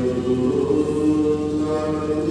ਗੁਰੂ ਨਾਨਕ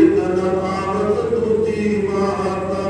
إذ لقد تطيبات